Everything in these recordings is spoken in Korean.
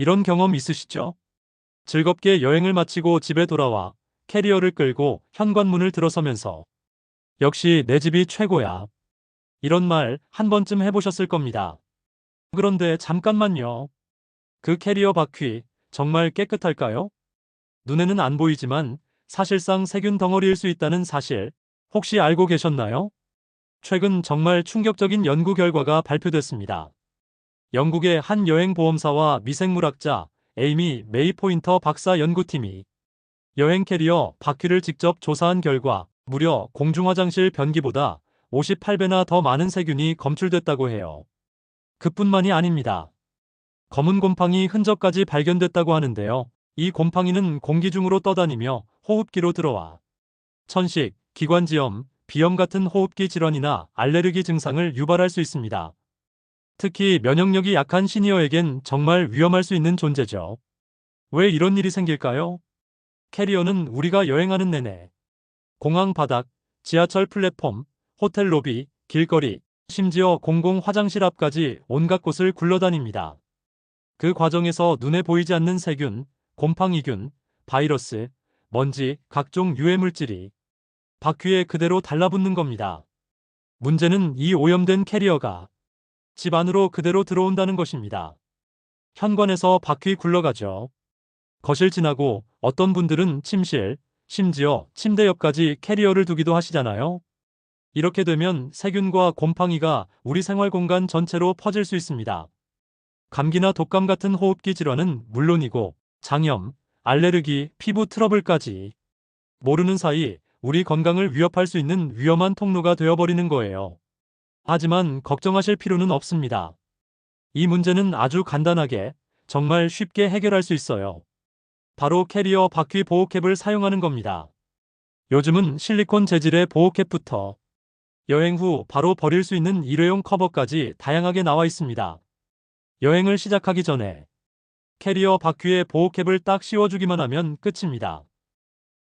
이런 경험 있으시죠? 즐겁게 여행을 마치고 집에 돌아와 캐리어를 끌고 현관문을 들어서면서 역시 내 집이 최고야. 이런 말 한 번쯤 해보셨을 겁니다. 그런데 잠깐만요. 그 캐리어 바퀴 정말 깨끗할까요? 눈에는 안 보이지만 사실상 세균 덩어리일 수 있다는 사실 혹시 알고 계셨나요? 최근 정말 충격적인 연구 결과가 발표됐습니다. 영국의 한 여행 보험사와 미생물학자 에이미 메이 포인터 박사 연구팀이 여행 캐리어 바퀴를 직접 조사한 결과 무려 공중화장실 변기보다 58배나 더 많은 세균이 검출됐다고 해요. 그뿐만이 아닙니다. 검은 곰팡이 흔적까지 발견됐다고 하는데요. 이 곰팡이는 공기 중으로 떠다니며 호흡기로 들어와 천식, 기관지염, 비염 같은 호흡기 질환이나 알레르기 증상을 유발할 수 있습니다. 특히 면역력이 약한 시니어에겐 정말 위험할 수 있는 존재죠. 왜 이런 일이 생길까요? 캐리어는 우리가 여행하는 내내 공항 바닥, 지하철 플랫폼, 호텔 로비, 길거리, 심지어 공공 화장실 앞까지 온갖 곳을 굴러다닙니다. 그 과정에서 눈에 보이지 않는 세균, 곰팡이균, 바이러스, 먼지, 각종 유해 물질이 바퀴에 그대로 달라붙는 겁니다. 문제는 이 오염된 캐리어가 집 안으로 그대로 들어온다는 것입니다. 현관에서 바퀴 굴러가죠. 거실 지나고 어떤 분들은 침실, 심지어 침대 옆까지 캐리어를 두기도 하시잖아요. 이렇게 되면 세균과 곰팡이가 우리 생활 공간 전체로 퍼질 수 있습니다. 감기나 독감 같은 호흡기 질환은 물론이고 장염, 알레르기, 피부 트러블까지 모르는 사이 우리 건강을 위협할 수 있는 위험한 통로가 되어버리는 거예요. 하지만 걱정하실 필요는 없습니다. 이 문제는 아주 간단하게 정말 쉽게 해결할 수 있어요. 바로 캐리어 바퀴 보호캡을 사용하는 겁니다. 요즘은 실리콘 재질의 보호캡부터 여행 후 바로 버릴 수 있는 일회용 커버까지 다양하게 나와 있습니다. 여행을 시작하기 전에 캐리어 바퀴에 보호캡을 딱 씌워주기만 하면 끝입니다.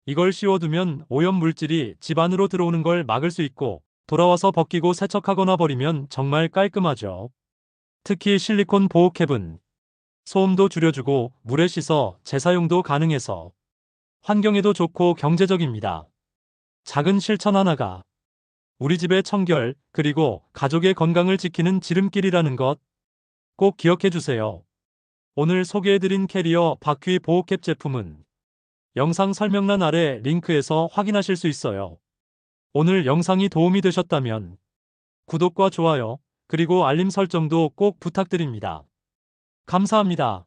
이걸 씌워두면 오염 물질이 집 안으로 들어오는 걸 막을 수 있고 돌아와서 벗기고 세척하거나 버리면 정말 깔끔하죠. 특히 실리콘 보호캡은 소음도 줄여주고 물에 씻어 재사용도 가능해서 환경에도 좋고 경제적입니다. 작은 실천 하나가 우리 집의 청결 그리고 가족의 건강을 지키는 지름길이라는 것 꼭 기억해 주세요. 오늘 소개해드린 캐리어 바퀴 보호캡 제품은 영상 설명란 아래 링크에서 확인하실 수 있어요. 오늘 영상이 도움이 되셨다면 구독과 좋아요, 그리고 알림 설정도 꼭 부탁드립니다. 감사합니다.